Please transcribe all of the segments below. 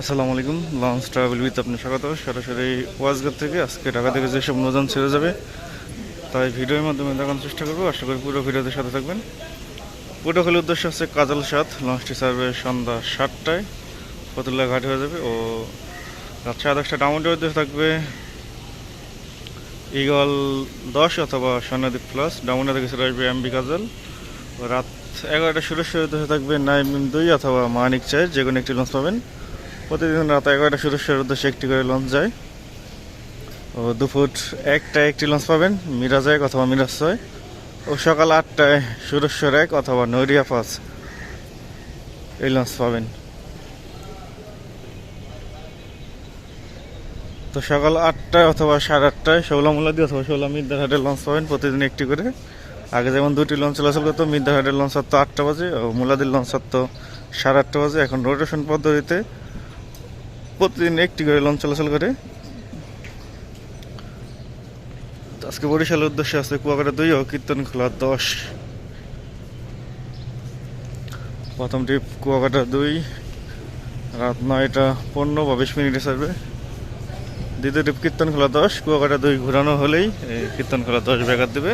আসসালামু আলাইকুম launch travel with আপনার স্বাগত। সরাসরি ওয়াজগার থেকে আজকে ঢাকা থেকে যেসব নৌযান ছেড়ে যাবে, তাই ভিডিওর মাধ্যমে দেখানোর চেষ্টা করব। আশা করি পুরো ভিডিওতে সাথে থাকবেন। পুরোখালির উদ্দেশ্য হচ্ছে কাজাল সাত লঞ্চটি সার্ভে সন্ধ্যা সাতটায়। ফতুল্লা ঘাট হয়ে যাবে ও রাত সাড়ে দশটা ডাউনটার উদ্দেশ্য থাকবে ইগল দশ অথবা স্বর্ণদ্বীপ প্লাস ডাউনটা থেকে সেটা আসবে এমবি কাজল। রাত এগারোটা সুরেশ্বর উদ্দেশ্যে থাকবে নাইন দুই অথবা মানিক চাই যে কোনো একটি লঞ্চ পাবেন। প্রতিদিন রাত এগারোটা সুরেশ্বরের উদ্দেশ্যে একটি করে লঞ্চ যায়। ও দুপুর একটা একটি লঞ্চ পাবেন, মিরাজ এক অথবা মিরাজ ছয়। ও সকাল আটটায় সুরেশ্বর এক অথবা নৈরিয়া পাঁচ এই লঞ্চ পাবেন। তো সকাল আটটায় অথবা সাড়ে আটটায় ষোলা মোলাদি অথবা ষোলা মির্দারহাটের লঞ্চ পাবেন প্রতিদিন একটি করে। আগে যেমন দুটি লঞ্চ চলাচল করতো মির্দারহাটের লঞ্চ তো আটটা বাজে ও মুলাদির লঞ্চ তো সাড়ে আটটা বাজে। এখন রোটেশন পদ্ধতিতে প্রতিদিন একটি করে লঞ্চ চলাচল করে। আজকে বরিশালের উদ্দেশ্যে আছে কুয়াকাটা দুই ও কীর্তন খোলা দশ। প্রথম ট্রিপ কুয়াকাটা দুই, রাত নয়টা পনেরো বা বিশ মিনিটে সারবে দ্বিতীয় ট্রিপ কীর্তন খোলা দশ, কুয়াকাটা দুই ঘোরানো হলেই এই কীর্তন খোলা দশ ব্যাঘাত দেবে।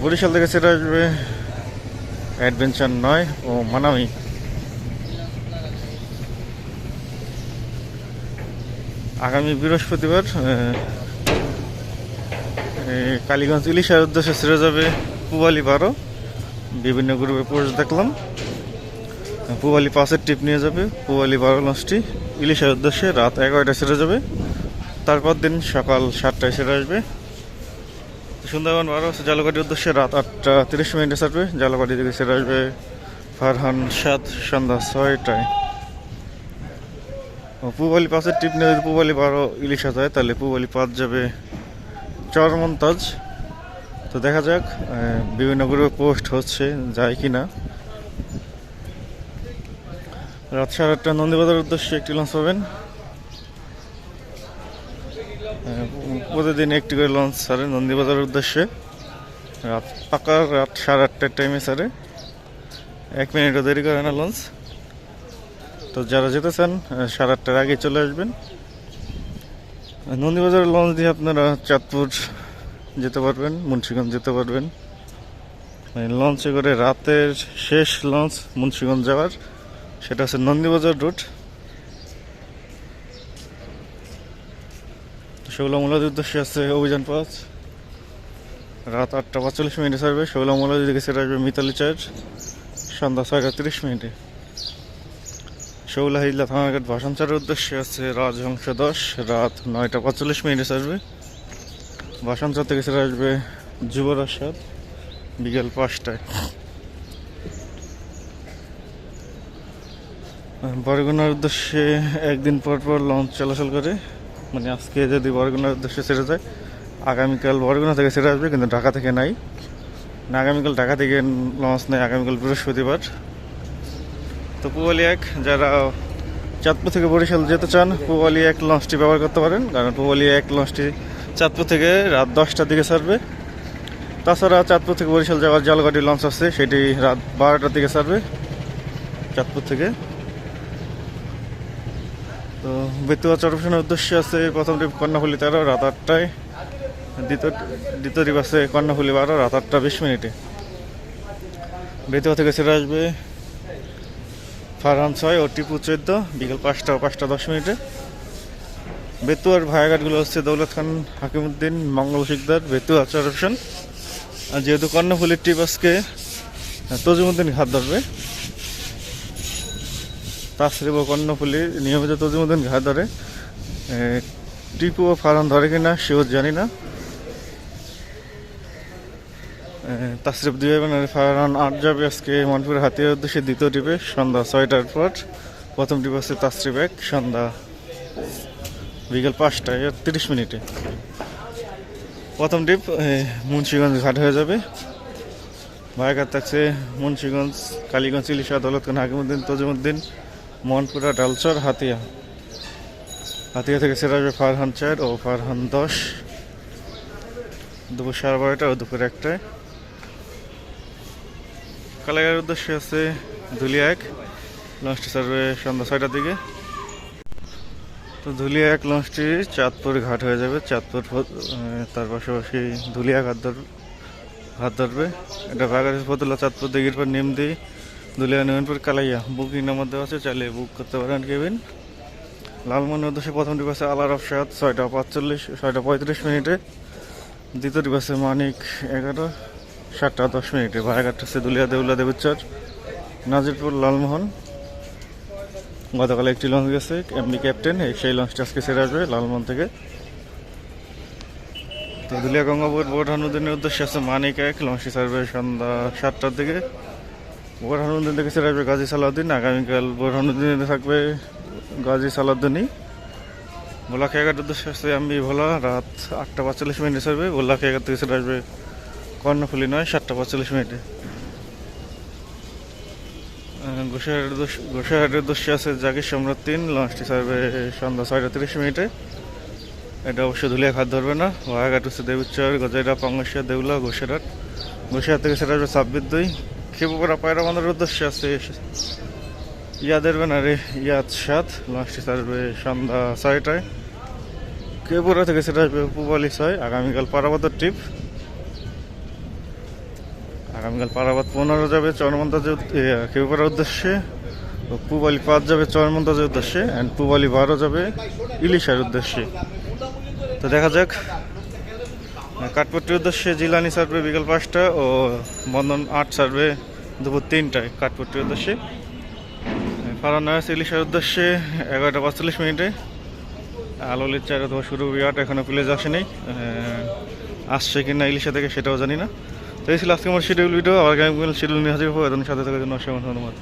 বরিশাল থেকে সেটা আসবে অ্যাডভেঞ্চার নয় ও মানামি। আগামী বৃহস্পতিবার কালীগঞ্জ ইলিশার উদ্দেশ্যে ছেড়ে যাবে পুবালি বারো। বিভিন্ন গ্রুপে পোস্ট দেখলাম পুবালি পাঁচের ট্রিপ নিয়ে যাবে, পুবালি বারো লঞ্চটি ইলিশার উদ্দেশ্যে রাত এগারোটায় ছেড়ে যাবে। তারপর দিন সকাল সাতটায় ছেড়ে আসবে। সুন্দরবন বারো জালকাটির উদ্দেশ্যে রাত আটটা তিরিশ মিনিটে ছাড়বে। জালকাটি থেকে ছেড়ে আসবে ফারহান সাত সন্ধ্যা ছয়টায়। পুবালি পাঁচের টিপ নিয়ে যদি পুবালি বারো ইলিশা যায় তাহলে পুবালি পাঁচ যাবে চরমন্তাজ তো দেখা যাক বিভিন্ন গ্রুপে পোস্ট হচ্ছে, যায় কি না। রাত সাড়ে আটটা নন্দীবাজারের উদ্দেশ্যে একটি লঞ্চ পাবেন। প্রতিদিন একটি করে লঞ্চ ছাড়ে নন্দীবাজারের উদ্দেশ্যে। রাত পাকা রাত সাড়ে আটটার টাইমে ছাড়ে। এক মিনিটও দেরি করে না লঞ্চ তো যারা যেতে চান সাড়ে আটটার আগে চলে আসবেন। নন্দীবাজার লঞ্চ দিয়ে আপনারা চাঁদপুর যেতে পারবেন, মুন্সীগঞ্জ যেতে পারবেন। মানে লঞ্চে করে রাতের শেষ লঞ্চ মুন্সীগঞ্জ যাওয়ার, সেটা হচ্ছে নন্দীবাজার রুট ষোলো মূলাদির উদ্দেশ্যে আছে অভিযান পাঁচ রাত আটটা পাঁচচল্লিশ মিনিটে ছাড়বে ষোলো মূলাদি দিকে সেটা আসবে মিতালি চার্জ সন্ধ্যা ছয়টা তিরিশ মিনিটে। শৌলাহিল্লা থানাঘাট ভাষণচারের উদ্দেশ্যে আছে রাজহংস দশ রাত নয়টা পাঁচচল্লিশ মিনিটে ছাড়বে ভাষণচার থেকে ছেড়ে আসবে যুবরাজ সাত বিকেল পাঁচটায়। বরগুনার উদ্দেশ্যে একদিন পর পর লঞ্চ চলাচল করে। মানে আজকে যদি বরগুনার উদ্দেশ্যে ছেড়ে যায়, আগামীকাল বরগুনা থেকে ছেড়ে আসবে, কিন্তু ঢাকা থেকে নাই। আগামীকাল ঢাকা থেকে লঞ্চ নেই আগামীকাল বৃহস্পতিবার। তো পুয়ালি এক, যারা চাঁদপুর থেকে বরিশাল যেতে চান পুয়ালি এক লঞ্চটি ব্যবহার করতে পারেন, কারণ পুয়ালি এক লঞ্চটি চাঁদপুর থেকে রাত দশটার দিকে ছাড়বে। তাছাড়া চাঁদপুর থেকে বরিশাল যাওয়ার জালগাড়ি লঞ্চ আছে, সেটি রাত বারোটার দিকে ছাড়বে চাঁদপুর থেকে। তো বেতুয়া চরফেশনের উদ্দেশ্যে আছে প্রথম ট্রিপ কর্ণাফুলি তেরো, রাত আটটায়। দ্বিতীয় দ্বিতীয় আছে কর্ণাফুলি বারো, রাত আটটা বিশ মিনিটে। বেতুয়া থেকে ছেড়ে আসবে ফারহান ছয় ও টিপু চোদ্দ, বিকেল পাঁচটা পাঁচটা দশ মিনিটে। বেতুয়ার ভায়াঘাটগুলো হচ্ছে দৌলত খান, হাকিমুদ্দিন, মঙ্গল শিকদার, বেতুয়া চরফেশন আর যেহেতু কর্ণফুলির ট্রিপ আজকে তজিমুদ্দিন ঘাট ধরবে। তাসরিব কর্ণফুলি নিয়মিত তজিমুদ্দিন ঘাট ধরে। টিপু ও ফারহান ধরে কিনা, সেও জানি না। তাসরিফ দুই এবং ফারহান আট যাবে আজকে মনপুরের হাতিয়ার উদ্দেশ্যে দ্বিতীয় ট্রিপে সন্ধ্যা ছয়টার পর। প্রথম ট্রিপ আছে তাসরিফ এক, সন্ধ্যা বিকেল পাঁচটায় তিরিশ মিনিটে। প্রথম ট্রিপ মুন্সিগঞ্জ ঘাট হয়ে যাবে। ভাইঘাট থাকছে মুন্সিগঞ্জ, কালীগঞ্জ, ইলিশা দৌলতখান হাকিমুদ্দিন, তজিমুদ্দিন, মনপুরা, ডালচর, হাতিয়া। হাতিয়া থেকে সেরা আসবে ফারহান চার ও ফারহান দশ। দুপুর সাড়ে বারোটা ও দুপুর একটায়। কালাগার উদ্দেশ্যে আছে দুলিয়া এক লঞ্চটি ছাড়বে সন্ধ্যা ছয়টার দিকে। তো ধুলিয়া এক লঞ্চটি চাঁদপুর ঘাট হয়ে যাবে। চাঁদপুর তার পাশাপাশি ধুলিয়া ঘাট ধর হাত ধরবে। এটা বাগার ফতুল্লা চাঁদপুর দিঘির পর নিমদি, ধুলিয়া নিমনপুর কালাইয়া। বুকিং নাম্বার দেওয়া আছে, চাইলে বুক করতে পারেন কেবিন। লালমন উদ্দেশ্যে প্রথম ডিবাসে আলার অফসাদ ছয়টা পাঁচচল্লিশ, ছয়টা পঁয়ত্রিশ মিনিটে। দ্বিতীয় ডিবাসে মানিক এগারো সাতটা দশ মিনিটে ভাড়াঘাট হচ্ছে দুলিয়া দেউলা দেবুচ্চর নাজিরপুর লালমোহন। গতকাল একটি লঞ্চ গেছে এমনি ক্যাপ্টেন সেই লঞ্চটা আজকে ছেড়ে আসবে লালমোহন থেকে। তো দুলিয়া গঙ্গাপুর বোরহানুদ্দিনের উদ্দেশ্যে আছে মানিক এক লঞ্চটি ছাড়বে সন্ধ্যা সাতটার দিকে। বোরহানুদ্দিন থেকে ছেড়ে আসবে গাজী সালাউদ্দিন, আগামীকাল বোরহানুদ্দিনে থাকবে গাজী সালাউদ্দিনই। ভোলা খেয়াঘাটের উদ্দেশ্যে আছে আমি ভোলা, রাত আটটা পাঁচচল্লিশ মিনিটে ছাড়বে ভোলা খেয়াঘাট থেকে ছেড়ে আসবে কর্ণফুলি নয়, সাতটা পাঁচচল্লিশ মিনিটে। উদ্দেশ্য- গোসাইহাটের উদ্দেশ্যে আছে জাগির সম্রাট তিন, লঞ্চটি ছাড়বে সন্ধ্যা ছয়টা তিরিশ মিনিটে। এটা অবশ্যই ধুলিয়া খাদ ধরবে না। ওয়াঘাট হচ্ছে দেবুচ্চর, গজাইরা পাঙ্গসিয়া দেউলা গোসাইহাট গোসাইহাট থেকে সেটা আসবে ছাব্বিশ দুই। খেপুপাড়া পায়রা বাঁধার উদ্দেশ্যে আছে। ইয়াদের ব্যানারে ইয়াদ সাত, লঞ্চটি ছাড়বে সন্ধ্যা ছয়টায়। কেপুরা থেকে সেটা আসবে পুবালি ছয়, আগামীকাল পারাবাদের ট্রিপ। আগামীকাল পারাবাদ পনেরো যাবে চরমন্তাজের কেপুপাড়ার উদ্দেশ্যে পুবালি পাঁচ যাবে চরমন্তাজের উদ্দেশ্যে অ্যান্ড পুবালি বারো যাবে ইলিশার উদ্দেশ্যে। তো দেখা যাক কাঠপট্টির উদ্দেশ্যে জিলানি সার্ভে বিকাল পাঁচটা ও বন্ধন আট সার্ভে দুপুর তিনটায় কাঠপট্টির উদ্দেশ্যে। ফারানাস ইলিশার উদ্দেশ্যে এগারোটা পাঁচচল্লিশ মিনিটে। আলোলির চার অথবা শুরু বিরাট এখনও প্লেজ আসেনি। আসছে কি না ইলিশা থেকে সেটাও জানি না। তো এই ছিল আজকে আমার শিডিউল ভিডিও আবার আগামী শিডিউল নিয়ে হাজির হব এদের সাথে থাকার জন্য অসংখ্য ধন্যবাদ।